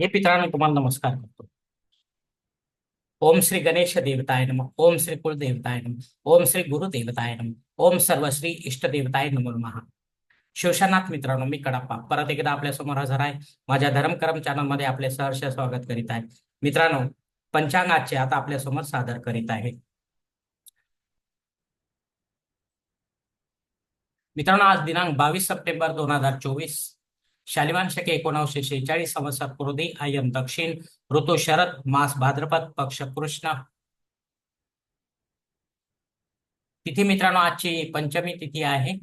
हे मित्रांनो तुम्हाला नमस्कार करतो. ओम श्री गणेश देवताय नम ओम श्री कुलदेवताय नम ओम श्री गुरुदेवताय नम ओम सर्वश्री इष्ट देवताय नमो महा शिवशानाथ मित्रांनो मी कडाप्पा. परत एकदा आपल्यासमोर हजर आहे. माझ्या धर्मकर्म चॅनलमध्ये आपले सहर्ष स्वागत करीत आहे. मित्रांनो पंचांगाचे आता आपल्यासमोर सादर करीत आहे. मित्रांनो आज दिनांक बावीस सप्टेंबर दोन हजार चोवीस. शालिवान शके एकोणीसशे शेहेचाळीस संवत्सर पूर्वी आयम दक्षिण ऋतू शरद मास भाद्रपद पक्ष कृष्ण. तिथी मित्रांनो आजची पंचमी तिथी आहे.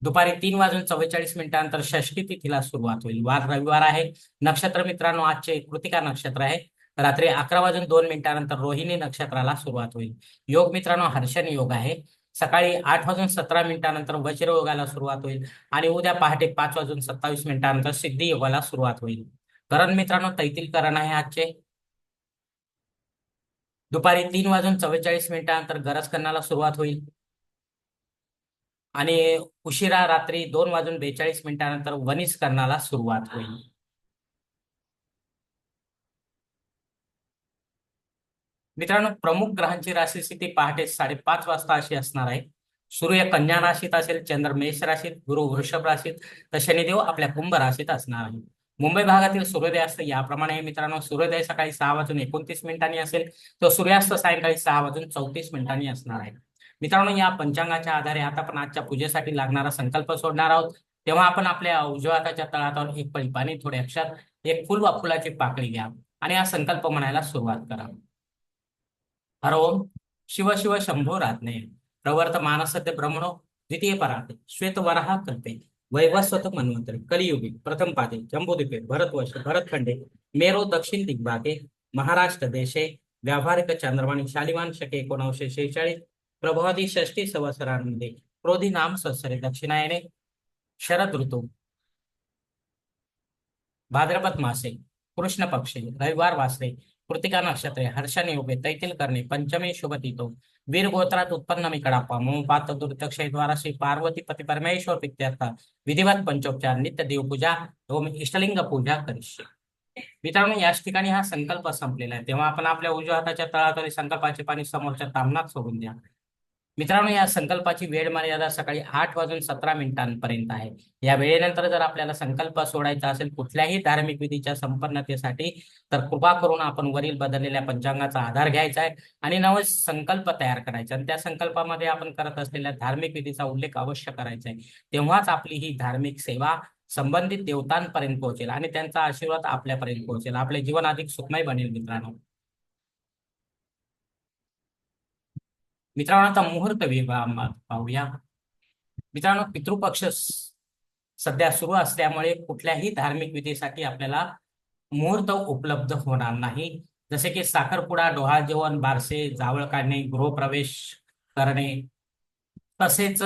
दुपारी तीन वाजून चव्वेचाळीस मिनिटांनंतर षष्टी तिथीला सुरुवात होईल. वार रविवार आहे. नक्षत्र मित्रांनो आजचे कृतिका नक्षत्र आहे. रात्री अकरा वाजून दोन मिनिटानंतर रोहिणी नक्षत्राला सुरुवात होईल. योग मित्रांनो हर्षण योग आहे. सकाळी आठ वाजून सतरा मिनिटानंतर वज्रयोगाला सुरुवात होईल आणि उद्या पहाटे पाच वाजून सत्तावीस मिनिटानंतर सिद्धी योगाला सुरुवात होईल. करण मित्रांनो तैतील करण आहे आजचे. दुपारी तीन वाजून चव्वेचाळीस मिनिटानंतर गरज करण्याला सुरुवात होईल. आणि उशिरा रात्री दोन वाजून बेचाळीस मिनिटानंतर वनिस करण्याला सुरुवात होईल. मित्रांनो प्रमुख ग्रहांची राशी स्थिती पहाटे साडेपाच वाजता अशी असणार आहे. सूर्य कन्या राशीत असेल चंद्र मेष राशीत गुरु वृषभ राशीत तर शनिदेव आपल्या कुंभ राशीत असणार आहे. मुंबई भागातील सूर्योदयास्त याप्रमाणे आहे मित्रांनो. सूर्योदय सकाळी सहा वाजून एकोणतीस मिनिटांनी असेल तर सूर्यास्त सायंकाळी सहा वाजून चौतीस मिनिटांनी असणार आहे. मित्रांनो या पंचांगाच्या आधारे आता आपण आजच्या पूजेसाठी लागणारा संकल्प सोडणार आहोत. तेव्हा आपण आपल्या उजव्या हाताच्या तळातावर एक पळी पाणी थोडे अक्षात एक फुल वा फुलाची पाकळी घ्या आणि हा संकल्प म्हणायला सुरुवात करा. हर ओम शिव शिव शंभो रात्ने प्रवर्त मानसत्य ब्रह्मणो द्वितीय पराते। श्वेत वराह कल्पे। वैवस्वत मन्वंतरे। कलियुगी प्रथम पादे। जम्बुद्वीपे भरतवर्ष भरतखंडे। मेरो दक्षिण दिग्भागे। महाराष्ट्र देशे। व्यावहारिक चंद्रवाणी शालिवान शके एकोणीसशे शेहेचाळीस। प्रभादी षष्टी संवत्सरांमध्ये क्रोधी नाम संवत्सरे दक्षिणायने। शरद ऋतू। भाद्रपद मासे। कृष्ण पक्षे। रविवार वासरे। कृतिका नक्षत्रे हर्षण योगे तैतील करणे पंचमी शुभ तिथो वीर गोत्रात उत्पन्न मी कडापा मम पात दुर्दक्षय द्वारा श्री पार्वती पती परमेश्वर प्रित्यर्थ विधिवत पंचोपचार नित्य देवपूजा ओम इष्टलिंग पूजा करिष्ये मित्रांनो याच ठिकाणी हा संकल्प संपलेला आहे तेव्हा आपण आपल्या उजव्या हाताच्या तळातरी संकल्पाचे पाणी समोरच्या तामनात सोडून द्या मित्रांनो या संकल्पाची वेळ मर्यादा सकाळी आठ वाजून सतरा मिनिटांपर्यंत आहे. या वेळेनंतर जर आपल्याला संकल्प सोडायचा असेल कुठल्याही धार्मिक विधीच्या संपन्नतेसाठी तर कृपा करून आपण वरील बदललेल्या पंचांगाचा आधार घ्यायचा आहे आणि नव संकल्प तयार करायचा. आणि त्या संकल्पामध्ये आपण करत असलेल्या धार्मिक विधीचा उल्लेख अवश्य करायचा आहे. तेव्हाच आपली ही धार्मिक सेवा संबंधित देवतांपर्यंत पोहोचेल आणि त्यांचा आशीर्वाद आपल्यापर्यंत पोहोचेल. आपले जीवन अधिक सुखमय बनेल मित्रांनो. मित्रांनो आता मुहूर्त विभागात पाहूया. मित्रांनो पितृपक्ष सध्या सुरू असल्यामुळे कुठल्याही धार्मिक विधीसाठी आपल्याला मुहूर्त उपलब्ध होणार नाही. जसे की साखरपुडा डोहा जेवण बारसे जावळ काढणे गृहप्रवेश करणे तसेच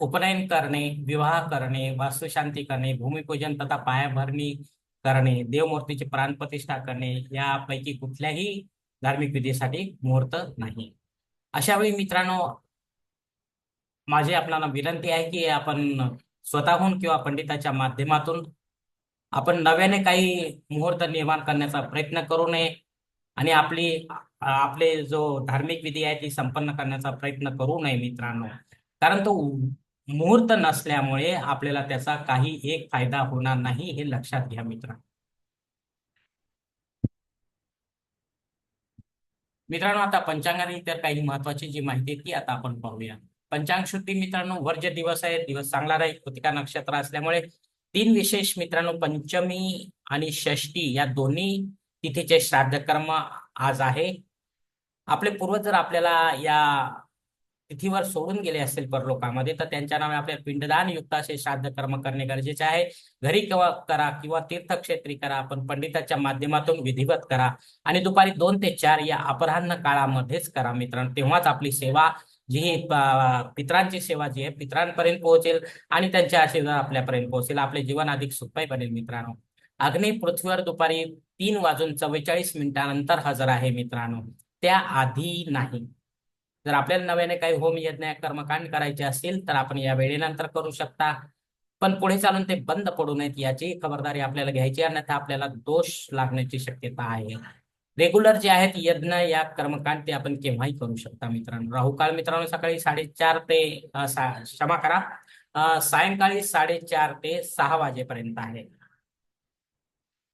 उपनयन करणे विवाह करणे वास्तुशांती करणे भूमिपूजन तथा पायाभरणी करणे देवमूर्तीची प्राणप्रतिष्ठा करणे यापैकी कुठल्याही धार्मिक विधीसाठी मुहूर्त नाही. अशा वेळी मित्रांनो माझी आपल्याला विनंती आहे की आपण स्वतःहून किंवा पंडिताच्या माध्यमातून आपण नव्याने काही मुहूर्त निर्माण करण्याचा प्रयत्न करू नये आणि आपली आपले जो धार्मिक विधी आहे ती संपन्न करण्याचा प्रयत्न करू नये मित्रांनो. कारण तो मुहूर्त नसल्यामुळे आपल्याला त्याचा काही एक फायदा होणार नाही हे लक्षात घ्या मित्रांनो. मित्रांनो आता पंचांगाने इतर काही महत्वाची जी माहिती ती आता आपण पाहूया. पंचांग शुद्धी मित्रांनो वर्ज दिवस आहे दिवस चांगला राहील कृतिका नक्षत्र असल्यामुळे तीन विशेष मित्रांनो पंचमी आणि षष्टी या दोन्ही तिथीचे श्राद्ध कर्म आज आहे. आपले पूर्वज जर आपल्याला या तिथीवर सोडून गेले असतील परलोकामध्ये तर त्यांच्या नावे आपल्या पिंडदान युक्त असे श्राद्ध कर्म करणे गरजेचे आहे. घरी किंवा करा किंवा तीर्थक्षेत्री करा आपण पंडिताच्या माध्यमातून विधिवत करा आणि दुपारी दोन ते चार या अपराह्न काळामध्येच करा मित्रांनो. तेव्हाच आपली सेवा जी ही पितरांची सेवा जी आहे पितरांपर्यंत पोहोचेल आणि त्यांच्या आशीर्वाद आपल्यापर्यंत पोहोचेल. आपले जीवन अधिक सुखमय बनेल मित्रांनो. अग्नी पृथ्वीवर दुपारी तीन वाजून चव्वेचाळीस मिनिटानंतर हजर आहे मित्रांनो. त्या आधी नाही. जर आपल्याला नव्याने काही होम यज्ञ कर्मकांड करायचे असतील तर आपण या वेळेनंतर करू शकता. पण पुढे चालून ते बंद पडू नयेत याची खबरदारी आपल्याला घ्यायची अन्यथा आपल्याला दोष लागण्याची शक्यता आहे. रेग्युलर जे आहेत यज्ञ या कर्मकांड ते आपण केव्हाही करू शकता मित्रांनो. राहुकाळ मित्रांनो सकाळी साडेचार ते क्षमा करा. सायंकाळी साडेचार ते सहा वाजेपर्यंत आहे.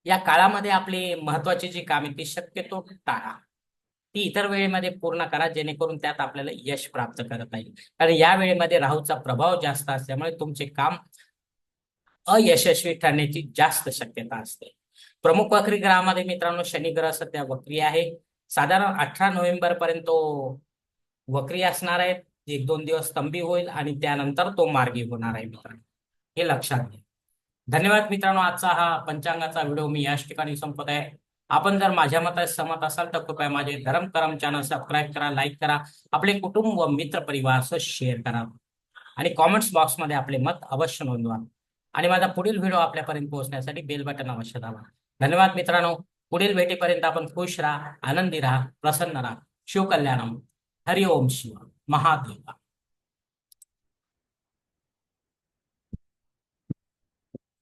या काळामध्ये आपली महत्वाची जी कामे ती शक्यतो टाळा. ती इतर वेळेमध्ये पूर्ण करा जेणेकरून त्यात आपल्याला यश प्राप्त करता येईल. कारण या वेळेमध्ये राहूचा प्रभाव जास्त असल्यामुळे तुमचे काम अयशस्वी ठरण्याची जास्त शक्यता असते. प्रमुख वक्री ग्रहामध्ये मित्रांनो शनी ग्रह सध्या वक्री आहे. साधारण अठरा नोव्हेंबर पर्यंत तो वक्री असणार आहे एक दोन दिवस स्तंभी होईल आणि त्यानंतर तो मार्गी होणार आहे मित्रांनो. हे लक्षात घ्या. धन्यवाद मित्रांनो. आजचा हा पंचांगाचा व्हिडिओ मी याच ठिकाणी संपत आहे. आपण जर माझ्या मतात सहमत असाल तर कृपया माझे धर्म करम चॅनल सबस्क्राईब करा लाईक करा आपले कुटुंब व मित्र परिवार शेअर करा. आणि कॉमेंट्स बॉक्समध्ये आपले मत अवश्य नोंदवा. आणि माझा पुढील व्हिडिओ आपल्यापर्यंत पोहोचण्यासाठी बेल बटन अवश्य दाबा. धन्यवाद मित्रांनो. पुढील भेटीपर्यंत आपण खुश राहा आनंदी राहा प्रसन्न राहा. शिवकल्याणम. हरिओम शिव महादेवा.